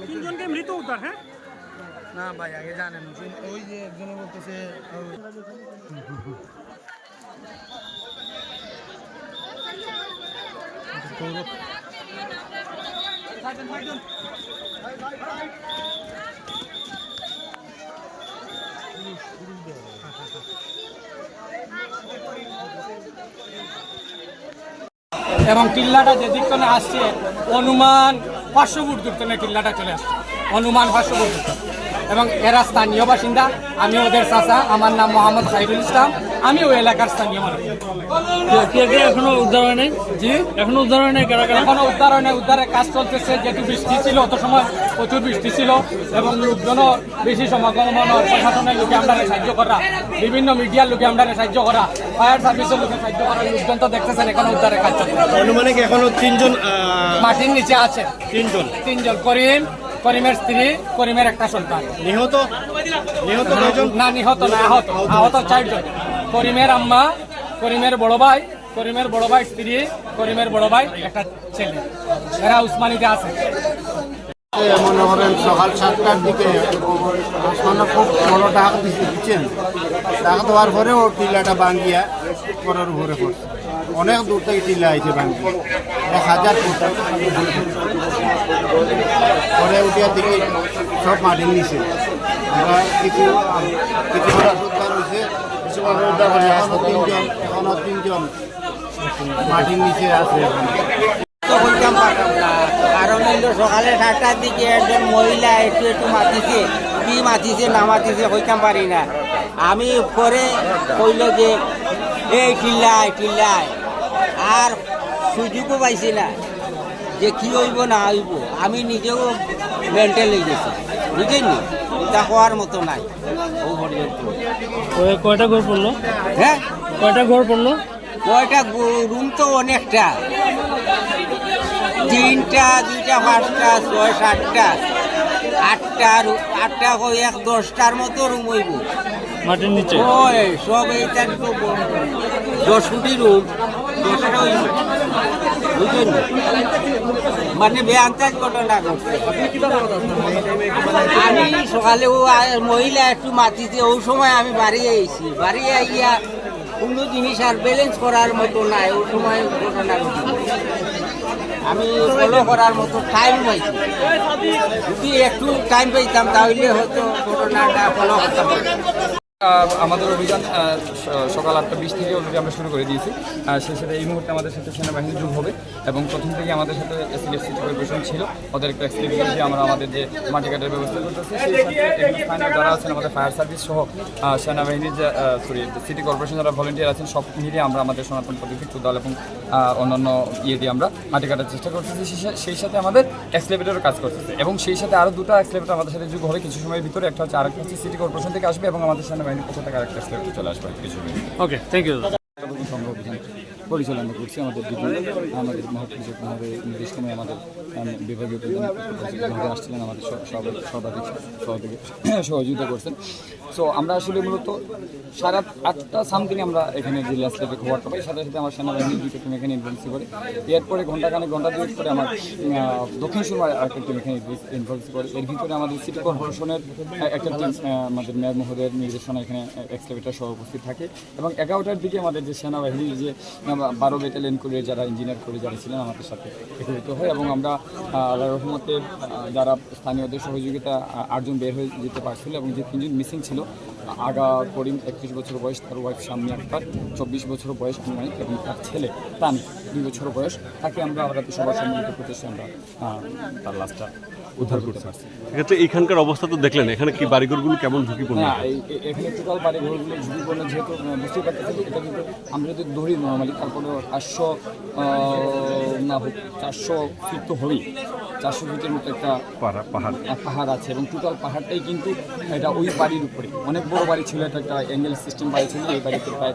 তিনজনকে মৃত উদ্ধার হ্যাঁ? না ভাই আগে জানেন। ওই যে একজনে বলতেছে এবং টিল্লাটা যে দিক আসছে, অনুমান পাঁচশো ফুট দূর থেকে টিল্লাটা চলে আসছে অনুমান পাঁচশো ফুট। এবং এরা স্থানীয় বাসিন্দা। আমি ওদের চাচা আমার নাম মোহাম্মদ খাইরুল ইসলাম। আমি ওই এলাকার স্থানীয় মানুষ। এখনও উদ্ধার হয় নাই? জি? এখনও উদ্ধার হয় নাই? এখনও উদ্ধার হয় না উদ্ধারের কাজ চলতেছে। যেহেতু বৃষ্টি ছিল অত সময় প্রচুর বৃষ্টি ছিল এবং লোকজনও বেশি সমাগম হওয়ার প্রশাসনের লোকে আমরা সাহায্য করা বিভিন্ন মিডিয়ার লোকে আমরা সাহায্য করা ফায়ার সার্ভিসের লোকে সাহায্য করা লোকজন তো দেখতেছেন এখনও উদ্ধারের কাজ চলছে অনুমানিক এখনও তিনজন মাটির নিচে আছে। তিনজন। তিনজন। করিম করিমের স্ত্রী করিমের একটা সন্তান। নিহত? নিহত না নিহত না আহত। আহত চারজন। করিমের আম্মা করিমের বড় ভাই করিমের বড় ভাই স্ত্রী করিমের বড় ভাই একটা ছেলে। এরা উসমানিতে আছে। মনে করেন সকাল সাতটার দিকে আসমানে খুব বড় ডাক দিচ্ছে দিচ্ছেন। ডাক দেওয়ার পরে ও টিলাটা ভাঙ্গিয়া পরের উপরে পড়ছে। অনেক দূর থেকে টিলা আইছে ভাঙ্গি। এক হাজার ফুট পরে উঠিয়া দেখি সব নিচে। আমরা কিছু কিছু উদ্ধার হয়েছে কিছু উদ্ধার এখনও তিনজন এখনও তিনজন মাটির নিচে আছে। সকালে সাতটার দিকে একজন মহিলা একটু একটু মাতিছে। কি মাতিছে, না মাতিছে, কইতাম পারি না। আমি পরে কইল যে এই টিল্লাই টিল্লাই। আর সুযোগও পাইছি না যে কি হইব না হইব। আমি নিজেও মেন্টাল হয়ে গেছি। বুঝেন নি তা হওয়ার মতো নাই। ও পর্যন্ত। কয়- কয়টা ঘর পড়ল? হ্যাঁ? কয়টা ঘর পড়ল? কয়টা রুম তো অনেকটা। তিনটা দুইটা পাঁচটা ছয় সাতটা। আটটা আটটা কই এক দশটার মতো রুম হইব। মাটির নিচে। সব মানে আমি সকালে ও মহিলা একটু মাতিছে, ওই সময় আমি বাড়ি আইছি। বাড়ি আইয়া কোনো জিনিস আর ব্যালেন্স করার মতো নাই, ওই সময় ঘটনা আমি ফলো করার মতো টাইম পাইছি যদি একটু টাইম পাইতাম, তাহলে হয়তো ঘটনাটা ফলো করতাম। আমাদের অভিযান সকাল আটটা বিশ থেকে অলরেডি আমরা শুরু করে দিয়েছি। সেই সাথে এই মুহূর্তে আমাদের সাথে সেনাবাহিনী যোগ হবে এবং প্রথম থেকে আমাদের সাথে সিলেট সিটি ছিল। ওদের একটা এক্সপিরিয়েন্স দিয়ে আমরা আমাদের যে মাটি কাটার ব্যবস্থা করতেছি, সেই সাথে যারা আছেন আমাদের ফায়ার সার্ভিস সহ সেনাবাহিনীর যে সরি সিটি কর্পোরেশন যারা ভলেন্টিয়ার আছেন, সব মিলিয়ে আমরা আমাদের সনাতন পদ্ধতি দল এবং অন্যান্য ইয়ে দিয়ে আমরা মাটি কাটার চেষ্টা করতেছি। সেই সাথে আমাদের এক্সলেভেটরও কাজ করতেছে এবং সেই সাথে আরও দুটো এক্সলেভেটর আমাদের সাথে যুগ হবে কিছু সময়ের ভিতরে। একটা হচ্ছে আরেকটা হচ্ছে সিটি কর্পোরেশন থেকে আসবে এবং আমাদের সেনাবাহিনীর পক্ষ থেকে আরেকটা চলে আসবে কিছু ওকে থ্যাংক ইউ পরিচালনা করছি আমাদের ডিবি আমাদের মহাপ্রযোগ মহোদয় নির্দেশ আমাদের বিভাগীয় প্রধান আসছিলেন, আমাদের সর্বাধিক সহযোগী সহযোগিতা করছেন। সো আমরা আসলে মূলত সারা আটটা সামথিং আমরা এখানে যে ল্যাস লেভে খবরটা পাই সাথে সাথে আমার সেনাবাহিনীর দুটো টিম এখানে ইনভলভ করে। এরপরে ঘন্টাখানে ঘণ্টা দুই পরে আমার দক্ষিণ সুরমার একটা টিম এখানে ইনভলভ করে। এর ভিতরে আমাদের সিটি কর্পোরেশনের একটা টিম আমাদের মেয়র মহোদয়ের নির্দেশনা এখানে এক্সকাভেটার সহ উপস্থিত থাকে। এবং এগারোটার দিকে আমাদের যে সেনাবাহিনীর যে বারো ব্যাটালিয়ন করে যারা ইঞ্জিনিয়ার করে যারা ছিলেন আমাদের সাথে একত্রিত হয় এবং আমরা আল্লাহ রহমতে যারা স্থানীয়দের সহযোগিতা আটজন বের হয়ে যেতে পারছিল এবং যে তিনজন মিসিং ছিল আগা করিম একত্রিশ বছর বয়স তার ওয়াইফ শাম্মী আক্তার চব্বিশ বছর বয়স হুমায়ুন এবং তার ছেলে তানি দুই বছর বয়স। তাকে আমরা রাতে সবার সম্মিলিত প্রচেষ্টা আমরা তার লাশটা উদ্ধার করতে পারছি। সেক্ষেত্রে এখানকার অবস্থা তো দেখলেন এখানে কি বাড়িঘরগুলো কেমন ঝুঁকিপূর্ণ? না এখানে টোটাল বাড়ি ঘরগুলো ঝুঁকিপূর্ণ যেহেতু বুঝতেই পারতেছি এটা কিন্তু আমরা যদি ধরি নর্মালি তারপরে চারশো না হোক চারশো ফিট তো হবেই। চারশো ফিটের মতো একটা পাহাড়। পাহাড় আছে এবং টোটাল পাহাড়টাই কিন্তু এটা ওই বাড়ির উপরে। অনেক বড় বাড়ি ছিল এটা একটা অ্যাঙ্গেল সিস্টেম বাড়ি ছিল এই বাড়িতে প্রায়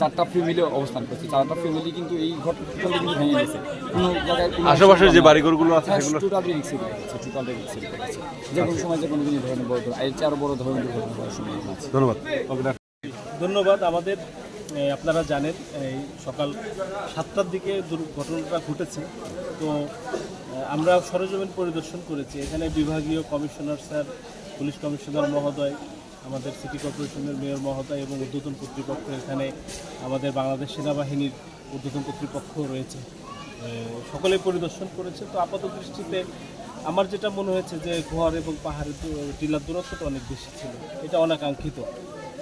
চারটা ফ্যামিলি অবস্থান করছে। চারটা ফ্যামিলি কিন্তু এই টোটালি কিন্তু ভেঙে গেছে। কোনো জায়গায় আশেপাশের যে বাড়িঘরগুলো আছে হ্যাঁ, সেগুলো টোটালি রিক্সে গেছে টোটালি রিক্সে গেছে যে কোনো সময় যে কোনো দিন ধরনের বড় এর চেয়ে আরও বড় ধরনের দুর্ঘটনা হওয়ার সম্ভাবনা আছে। ধন্যবাদ। ধন্যবাদ আমাদের আপনারা জানেন এই সকাল সাতটার দিকে দুর্ঘটনাটা ঘটেছে। তো আমরা সরজমিন পরিদর্শন করেছি। এখানে বিভাগীয় কমিশনার স্যার পুলিশ কমিশনার মহোদয় আমাদের সিটি কর্পোরেশনের মেয়র মহোদয় এবং উদ্বোধন কর্তৃপক্ষ এখানে আমাদের বাংলাদেশ সেনাবাহিনীর উদ্বোধন কর্তৃপক্ষ রয়েছে। সকলে পরিদর্শন করেছে। তো আপাত দৃষ্টিতে আমার যেটা মনে হয়েছে যে ঘর এবং পাহাড়ের টিলার দূরত্বটা অনেক বেশি ছিল। এটা অনাকাঙ্ক্ষিত।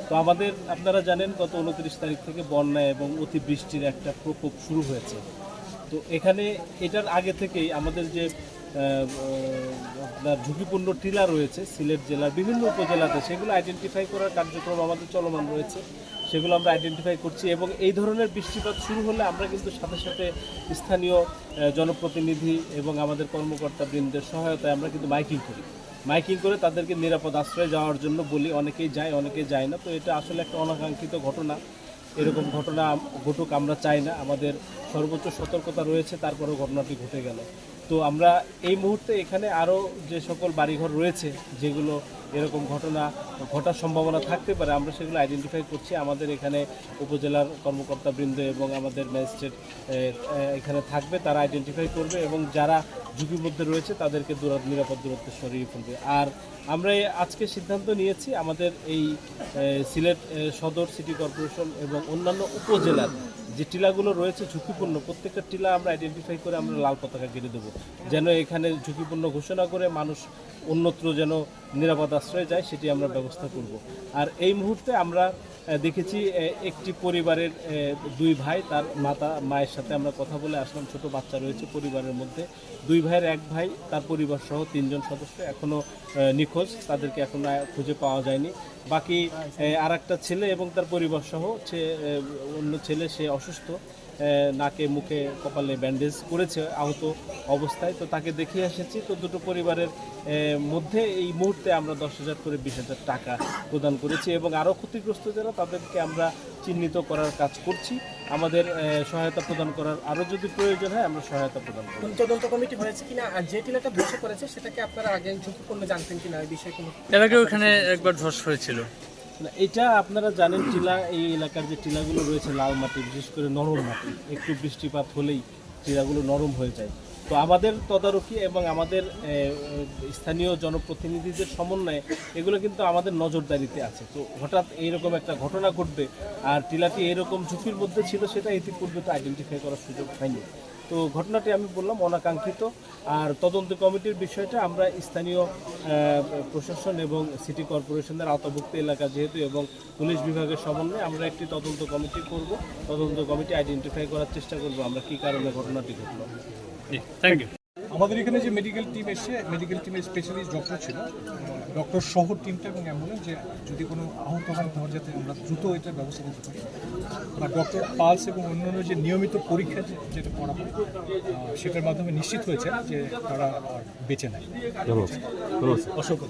তো আমাদের, আপনারা জানেন, গত উনত্রিশ তারিখ থেকে বন্যা এবং অতিবৃষ্টির একটা প্রকোপ শুরু হয়েছে। তো এখানে এটার আগে থেকেই আমাদের যে আপনার ঝুঁকিপূর্ণ টিলা রয়েছে সিলেট জেলার বিভিন্ন উপজেলাতে, সেগুলো আইডেন্টিফাই করার কার্যক্রম আমাদের চলমান রয়েছে। সেগুলো আমরা আইডেন্টিফাই করছি এবং এই ধরনের বৃষ্টিপাত শুরু হলে আমরা কিন্তু সাথে সাথে স্থানীয় জনপ্রতিনিধি এবং আমাদের কর্মকর্তাবৃন্দের সহায়তায় আমরা কিন্তু মাইকিং করি। মাইকিং করে তাদেরকে নিরাপদ আশ্রয়ে যাওয়ার জন্য বলি, অনেকেই যায় অনেকেই যায় না। তো এটা আসলে একটা অনাকাঙ্ক্ষিত ঘটনা। এরকম ঘটনা ঘটুক আমরা চাই না। আমাদের সর্বোচ্চ সতর্কতা রয়েছে তারপরেও ঘটনাটি ঘটে গেল। তো আমরা এই মুহূর্তে এখানে আরও যে সকল বাড়িঘর রয়েছে, যেগুলো এরকম ঘটনা, ঘটার সম্ভাবনা থাকতে পারে, আমরা সেগুলো আইডেন্টিফাই করছি। আমাদের এখানে উপজেলার কর্মকর্তা বৃন্দ এবং আমাদের ম্যাজিস্ট্রেট এখানে থাকবে, তারা আইডেন্টিফাই করবে এবং যারা ঝুঁকির মধ্যে রয়েছে, তাদেরকে দূর নিরাপদ দূরত্বে সরিয়ে ফেলবে। আর আমরা আজকে সিদ্ধান্ত নিয়েছি, আমাদের এই সিলেট সদর, সিটি কর্পোরেশন এবং অন্যান্য উপজেলার যে টিলাগুলো রয়েছে ঝুঁকিপূর্ণ, প্রত্যেকটা টিলা আমরা আইডেন্টিফাই করে আমরা লাল পতাকা কেটে দেবো। যেন এখানে ঝুঁকিপূর্ণ ঘোষণা করে মানুষ অন্যত্র যেন নিরাপদ আশ্রয়ে যায়, সেটি আমরা ব্যবস্থা করব। আর এই মুহূর্তে আমরা দেখেছি একটি পরিবারের দুই ভাই, তার মাতা, মায়ের সাথে আমরা কথা বলে আসলাম। ছোট বাচ্চা রয়েছে পরিবারের মধ্যে। দুই ভাইয়ের এক ভাই, তার পরিবার সহ তিনজন সদস্য এখনও নিখোঁজ। তাদেরকে এখনও খুঁজে পাওয়া যায়নি। বাকি আর ছেলে এবং তার পরিবার সহ অন্য ছেলে সে অসুস্থ। নাকে মুখে কপালে ব্যান্ডেজ করেছে আহত অবস্থায়। তো তাকে দেখিয়ে এসেছি। তো দুটো পরিবারের মধ্যে এই মুহূর্তে আমরা দশ হাজার করে বিশ হাজার টাকা প্রদান করেছি এবং আরও ক্ষতিগ্রস্ত যারা তাদেরকে আমরা চিহ্নিত করার কাজ করছি। আমাদের সহায়তা প্রদান করার আরও যদি প্রয়োজন হয় আমরা সহায়তা প্রদান করব। তদন্ত কমিটি হয়েছে কিনা? আর যে টিলাটা ধসে করেছে সেটাকে আপনারা আগে ঝুঁকিপূর্ণ জানতেন কিনা? এই বিষয়ে কোনো এর আগে ওখানে একবার ধস হয়েছিল। না, এটা আপনারা জানেন টিলা এই এলাকার যে টিলাগুলো রয়েছে লাল মাটি বিশেষ করে নরম মাটি একটু বৃষ্টিপাত হলেই টিলাগুলো নরম হয়ে যায়। তো আমাদের তদারকি এবং আমাদের স্থানীয় জনপ্রতিনিধিদের সমন্বয়ে এগুলো কিন্তু আমাদের নজরদারিতে আছে। তো হঠাৎ এইরকম একটা ঘটনা ঘটবে আর টিলাটি এরকম ঝুঁকির মধ্যে ছিল সেটা ইতিপূর্বে তো আইডেন্টিফাই করার সুযোগ হয়নি। তো ঘটনাটি আমি বললাম, অনাকাঙ্ক্ষিত। আর তদন্ত কমিটির বিষয়টা আমরা স্থানীয় প্রশাসন এবং সিটি কর্পোরেশনের আওতাভুক্ত এলাকা যেহেতু এবং পুলিশ বিভাগের সমন্বয়ে আমরা একটি তদন্ত কমিটি করব। তদন্ত কমিটি আইডেন্টিফাই করার চেষ্টা করব আমরা কি কারণে ঘটনাটি ঘটল। থ্যাংক ইউ আমাদের এখানে যে মেডিকেল টিম এসে মেডিকেল টিমের স্পেশালিস্ট ডক্টর ছিল ডক্টর সহ টিমটা এবং অ্যাম্বুলেন্স যে যদি কোনো আহত হয় তাহলে যাতে আমরা দ্রুত এটার ব্যবস্থা করতে পারি। আর ডক্টর পালস এবং অন্যান্য যে নিয়মিত পরীক্ষা যেটা করা হয় সেটার মাধ্যমে নিশ্চিত হয়েছে যে তারা বেঁচে নেয় অসংখ্য।